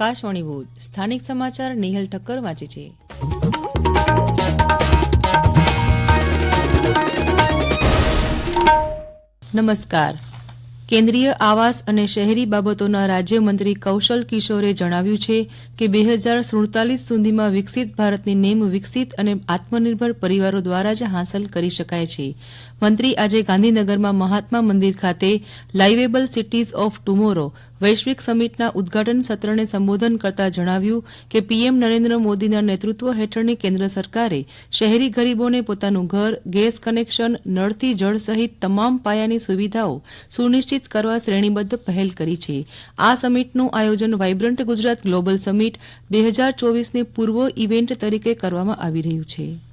આકાશવાણી ભુજ. સ્થાનિક સમાચાર નિહલ ઠક્કર વાંચે છે. નમસ્કાર. કેન્દ્રીય આવાસ અને શહેરી બાબતોના રાજ્યમંત્રી કૌશલ કિશોરે જણાવ્યું છે કે બે હજાર સુડતાલીસ સુધીમાં વિકસિત ભારતની નેમ વિકસિત અને આત્મનિર્ભર પરિવારો દ્વારા જ હાંસલ કરી શકાય છે. મંત્રી આજે ગાંધીનગરમાં મહાત્મા મંદિર ખાતે લાઇવેબલ સિટીઝ ઓફ ટુમોરો વૈશ્વિક સમિટના ઉદઘાટન સત્રને સંબોધન કરતા જણાવ્યું કે પીએમ નરેન્દ્ર મોદીના નેતૃત્વ હેઠળની કેન્દ્ર સરકારે શહેરી ગરીબોને પોતાનું ઘર, ગેસ કનેક્શન, નળથી જળ સહિત તમામ પાયાની સુવિધાઓ સુનિશ્ચિત કરવા શ્રેણીબદ્ધ પહેલ કરી છે. આ સમિટનું આયોજન વાઇબ્રન્ટ ગુજરાત ગ્લોબલ સમિટ બે હજાર ચોવીસની પૂર્વ ઇવેન્ટ તરીકે કરવામાં આવી રહ્યું છે.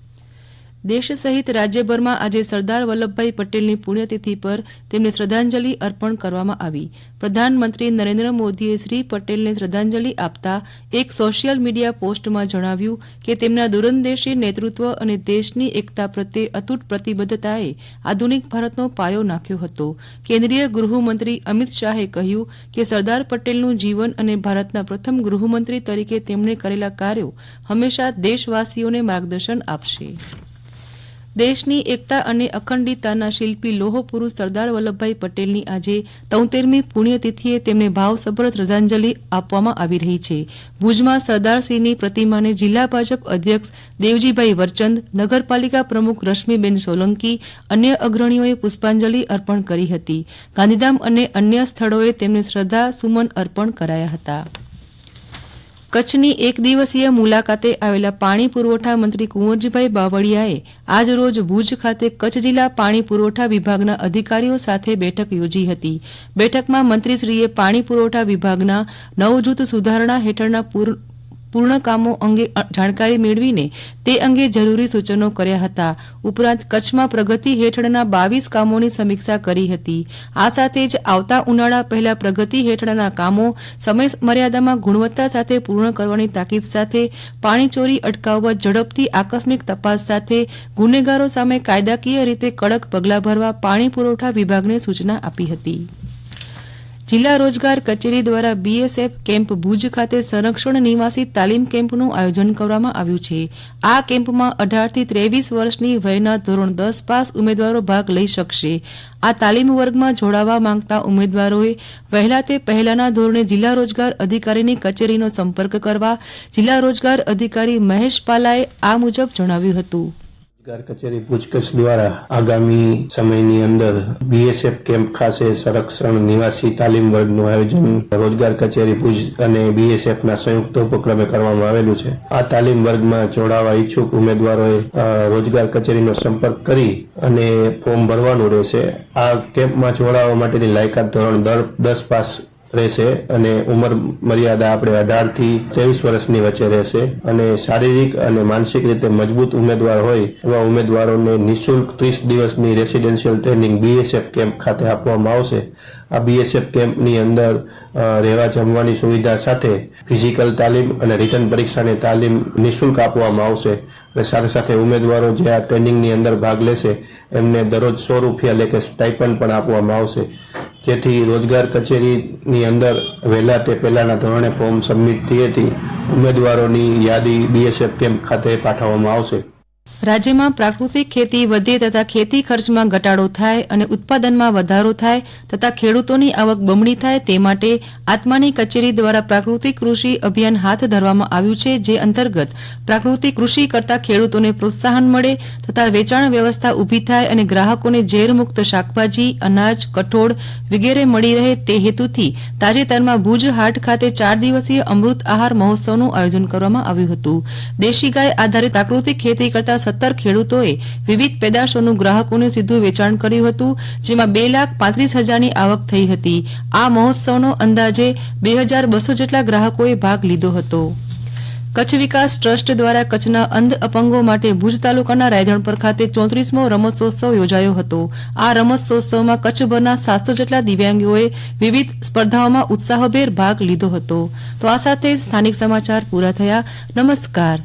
દેશ સહિત રાજ્યભરમાં આજે સરદાર વલ્લભભાઈ પટેલની પુણ્યતિથિ પર તેમને શ્રદ્ધાંજલિ અર્પણ કરવામાં આવી. પ્રધાનમંત્રી નરેન્દ્ર મોદીએ શ્રી પટેલને શ્રદ્ધાંજલિ આપતા એક સોશિયલ મીડિયા પોસ્ટમાં જણાવ્યું કે તેમના દૂરંદેશી નેતૃત્વ અને દેશની એકતા પ્રત્યે અતૂટ પ્રતિબદ્ધતાએ આધુનિક ભારતનો પાયો નાખ્યો હતો. કેન્દ્રીય ગૃહમંત્રી અમિત શાહે કહ્યું કે સરદાર પટેલનું જીવન અને ભારતના પ્રથમ ગૃહમંત્રી તરીકે તેમણે કરેલા કાર્યો હંમેશા દેશવાસીઓને માર્ગદર્શન આપશે. દેશની એકતા અને અખંડિતતાના શિલ્પી લોહ સરદાર વલ્લભભાઈ પટેલની આજે તોતેરમી પુણ્યતિથિએ તેમને ભાવસભર શ્રદ્ધાંજલિ આપવામાં આવી રહી છે. ભુજમાં સરદારસિંહની પ્રતિમાને જિલ્લા ભાજપ અધ્યક્ષ દેવજીભાઈ વરચંદ, નગરપાલિકા પ્રમુખ રશ્મિબેન સોલંકી, અન્ય અગ્રણીઓએ પુષ્પાંજલિ અર્પણ કરી હતી. ગાંધીધામ અને અન્ય સ્થળોએ તેમને શ્રદ્ધા સુમન અર્પણ કરાયા હતા. કચ્છની એક દિવસીય મુલાકાતે આવેલા પાણી પુરવઠા મંત્રી કુંવરજીભાઈ બાવળિયાએ આજ રોજ ભુજ ખાતે કચ્છ જિલ્લા પાણી પુરવઠા વિભાગના અધિકારીઓ સાથે બેઠક યોજી હતી. બેઠકમાં મંત્રીશ્રીએ પાણી પુરવઠા વિભાગના નવ જૂથ સુધારણા હેઠળના પૂર્ણ કામો અંગે જાણકારી મેળવીને તે અંગે જરૂરી સૂચનો કર્યા હતા. ઉપરાંત કચ્છમાં પ્રગતિ હેઠળના બાવીસ કામોની સમીક્ષા કરી હતી. આ સાથે જ આવતા ઉનાળા પહેલા પ્રગતિ હેઠળના કામો સમય મર્યાદામાં ગુણવત્તા સાથે પૂર્ણ કરવાની તાકીદ સાથે પાણીચોરી અટકાવવા ઝડપથી આકસ્મિક તપાસ સાથે ગુનેગારો સામે કાયદાકીય રીતે કડક પગલાં ભરવા પાણી પુરવઠા વિભાગને સૂચના આપી હતી. જિલ્લા રોજગાર કચેરી દ્વારા બીએસએફ કેમ્પ ભુજ ખાતે સંરક્ષણ નિવાસી તાલીમ કેમ્પનું આયોજન કરવામાં આવ્યું છે. આ કેમ્પમાં અઢારથી ત્રેવીસ વર્ષની વયના ધોરણ દસ પાસ ઉમેદવારો ભાગ લઈ શકશે. આ તાલીમ વર્ગમાં જોડાવા માંગતા ઉમેદવારોએ વહેલા તે પહેલાના ધોરણે જિલ્લા રોજગાર અધિકારીની કચેરીનો સંપર્ક કરવા જિલ્લા રોજગાર અધિકારી મહેશ પાલાએ આ મુજબ જણાવ્યું હતું. રોજગાર કચેરી કચ્છ દ્વારા આગામી સમયની અંદર બીએસએફ કેમ્પ ખાતે સંરક્ષણ નિવાસી તાલીમ વર્ગનું આયોજન રોજગાર કચેરી ભુજ અને બીએસએફ ના સંયુક્ત ઉપક્રમે કરવામાં આવેલું છે. આ તાલીમ વર્ગમાં જોડાવા ઈચ્છુક ઉમેદવારોએ રોજગાર કચેરીનો સંપર્ક કરી અને ફોર્મ ભરવાનું રહેશે. આ કેમ્પમાં જોડાવા માટેની લાયકાત ધોરણ દર દસ પાસ રહેશે અને ઉંમર મર્યાદા આપણે અઢારથી ત્રેવીસ વર્ષની વચ્ચે રહેશે અને શારીરિક અને માનસિક રીતે મજબૂત ઉમેદવાર હોય એવા ઉમેદવારોને નિઃશુલ્ક ત્રીસ દિવસની રેસિડેન્શિયલ ટ્રેનિંગ બીએસએફ કેમ્પ ખાતે આપવામાં આવશે. આ બીએસએફ કેમ્પની અંદર રહેવા જમવાની સુવિધા સાથે ફિઝિકલ તાલીમ અને રિટર્ન પરીક્ષાની તાલીમ નિઃશુલ્ક આપવામાં આવશે અને સાથે સાથે ઉમેદવારો જે આ ટ્રેનિંગની અંદર ભાગ લેશે એમને દરરોજ સો રૂપિયા લેખે સ્ટાઇપન્ડ પણ આપવામાં આવશે. જેથી રોજગાર કચેરીની અંદર વહેલા તે પહેલાના ધોરણે ફોર્મ સબમિટ થઈ હતી ઉમેદવારોની યાદી બીએસએફ કેમ્પ ખાતે પાઠવવામાં આવશે. રાજ્યમાં પ્રાકૃતિક ખેતી વધે તથા ખેતી ખર્ચમાં ઘટાડો થાય અને ઉત્પાદનમાં વધારો થાય તથા ખેડૂતોની આવક બમણી થાય તે માટે આત્માની કચેરી દ્વારા પ્રાકૃતિક કૃષિ અભિયાન હાથ ધરવામાં આવ્યું છે, જે અંતર્ગત પ્રાકૃતિક કૃષિ કરતા ખેડૂતોને પ્રોત્સાહન મળે તથા વેચાણ વ્યવસ્થા ઊભી થાય અને ગ્રાહકોને ઝેરમુક્ત શાકભાજી, અનાજ, કઠોળ વગેરે મળી રહે તે હેતુથી તાજેતરમાં ભુજ હાટ ખાતે ચાર દિવસીય અમૃત આહાર મહોત્સવનું આયોજન કરવામાં આવ્યું હતું. દેશી ગાય આધારિત પ્રાકૃતિક ખેતી કરતા સત્તર ખેડૂતોએ વિવિધ પેદાશોનું ગ્રાહકોને સીધું વેચાણ કર્યું હતું, જેમાં બે લાખ પાંત્રીસ હજારની આવક થઈ હતી. આ મહોત્સવનો અંદાજે બે હજાર બસો જેટલા ગ્રાહકોએ ભાગ લીધો હતો. કચ્છ વિકાસ ટ્રસ્ટ દ્વારા કચ્છના અંધ અપંગો માટે ભુજ તાલુકાના રાયધણપર ખાતે ચોત્રીસમો રમતોત્સવ યોજાયો હતો. આ રમતોત્સવમાં કચ્છભરના સાતસો જેટલા દિવ્યાંગોએ વિવિધ સ્પર્ધાઓમાં ઉત્સાહભેર ભાગ લીધો હતો. તો આ સાથે સ્થાનિક સમાચાર પૂરા થયા. નમસ્કાર.